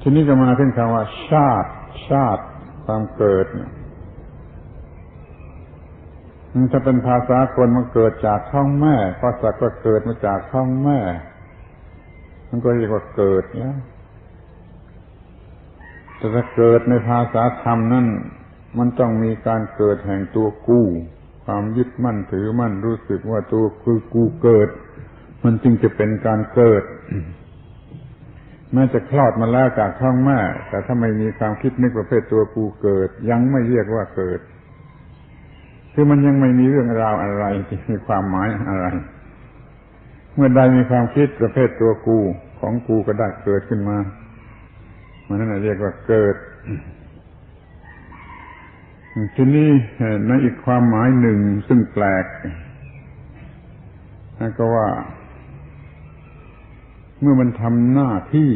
ทีนี้ก็มาถึงคำว่า ชาติ ชาติ ความเกิดมันจะเป็นภาษาคนมันเกิดจากท้องแม่ภาษาก็เกิดมาจากท้องแม่ มันก็เรียกว่าเกิดแล้วแต่ถ้าเกิดในภาษาธรรมนั่นมันต้องมีการเกิดแห่งตัวกู้ ความยึดมั่นถือมั่นรู้สึกว่าตัวคือกูเกิด มันจึงจะเป็นการเกิด แม้จะคลอดมาแล้วจากท้องแม่ แต่ถ้าไม่มีความคิดนึกประเภทตัวกูเกิด ยังไม่เรียกว่าเกิด คือมันยังไม่มีเรื่องราวอะไรที่มีความหมายอะไร เมื่อใดมีความคิดประเภทตัวกูของกูก็ได้เกิดขึ้นมา มันนั่นเรียกว่าเกิด ทีนี้ในอีกความหมายหนึ่งซึ่งแปลกนั่นก็ว่า เมื่อมันทำหน้าที่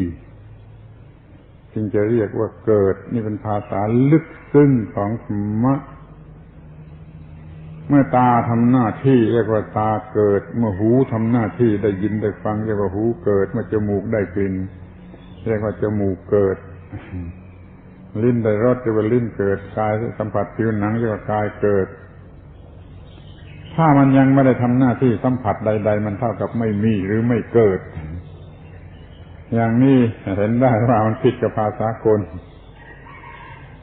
จึงจะเรียกว่าเกิด นี่เป็นภาษาลึกซึ้งของธรรมะ เมื่อตาทำหน้าที่ เรียกว่าตาเกิด เมื่อหูทำหน้าที่ได้ยินได้ฟัง เรียกว่าหูเกิด เมื่อจมูกได้กลิ่นเรียกว่าจมูกเกิด ลิ้นได้รสเรียกว่าลิ้นเกิดกายสัมผัสผิวหนังเรียกว่ากายเกิด ถ้ามันยังไม่ได้ทำหน้าที่สัมผัสใด ๆ มันเท่ากับไม่มีหรือไม่เกิด อย่างนี้เห็นได้ว่ามันผิดกับภาษาคน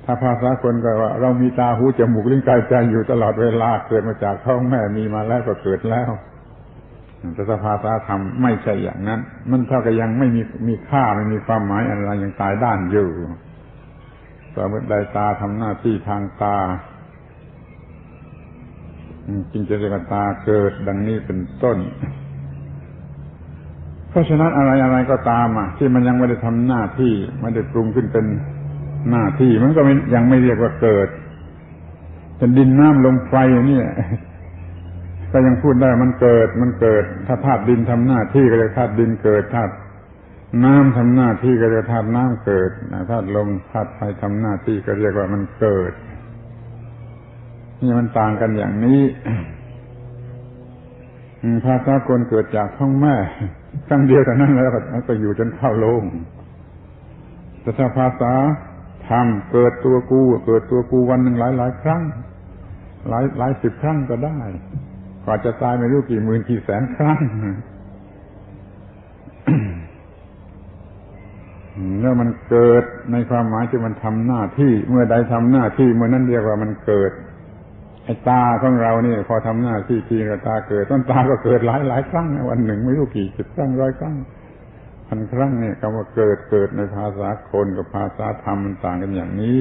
ถ้าภาษาคนก็ว่า เรามีตาหูจมูกลิ้นกายใจอยู่ตลอดเวลาเกิดมาจากท้องแม่มีมาแล้วก็เกิดแล้วแต่สภาษาธรรมไม่ใช่อย่างนั้น มันเท่ากับยังไม่มีมีค่าไม่มีความหมายอะไรยังตายด้านอยู่สมมติใดตาทำหน้าที่ทางตาจึงจะเรียกตาเกิดดังนี้เป็นต้น เพราะฉะนั้นอะไรอะไรก็ตามอะ ที่มันยังไม่ได้ทำหน้าที่ไม่ได้ปรุงขึ้นเป็นหน้าที่ มันก็ยังไม่เรียกว่าเกิดแต่ดินน้ำลมไฟนี่ก็ยังพูดได้มันเกิดมันเกิด ถ้าธาตุดินทำหน้าที่ก็เรียกธาตุดินเกิดธาตุน้ำทำหน้าที่ก็เรียกธาตุน้ำเกิดธาตุลมธาตุไฟทำหน้าที่ก็เรียกว่ามันเกิด นี่มันต่างกันอย่างนี้ ภาษาคนเกิดจากท้องแม่ครั้งเดียวแต่นั้นแล้วก็อยู่จนเข้าโลงแต่ถ้าภาษาทำเกิดตัวกูเกิดตัวกูวันหนึ่งหลายหลายครั้ง หลายหลายสิบครั้งก็ได้กว่าจะตายไม่รู้กี่หมื่นกี่แสนครั้งแล้วมันเกิดในความหมายที่มันทำหน้าที่ เมื่อใดทำหน้าที่เมื่อนั้นเรียกว่ามันเกิด ตาของเราเนี่ยพอทำหน้าที่ทีกตาเกิดต้นตาก็เกิดหลายหลายครั้งวันหนึ่งไม่รู้กี่สิบครั้งร้อยครั้งพันครั้งเนี่ยคำว่าเกิดเกิดในภาษาคนกับภาษาธรรมมันต่างกันอย่างนี้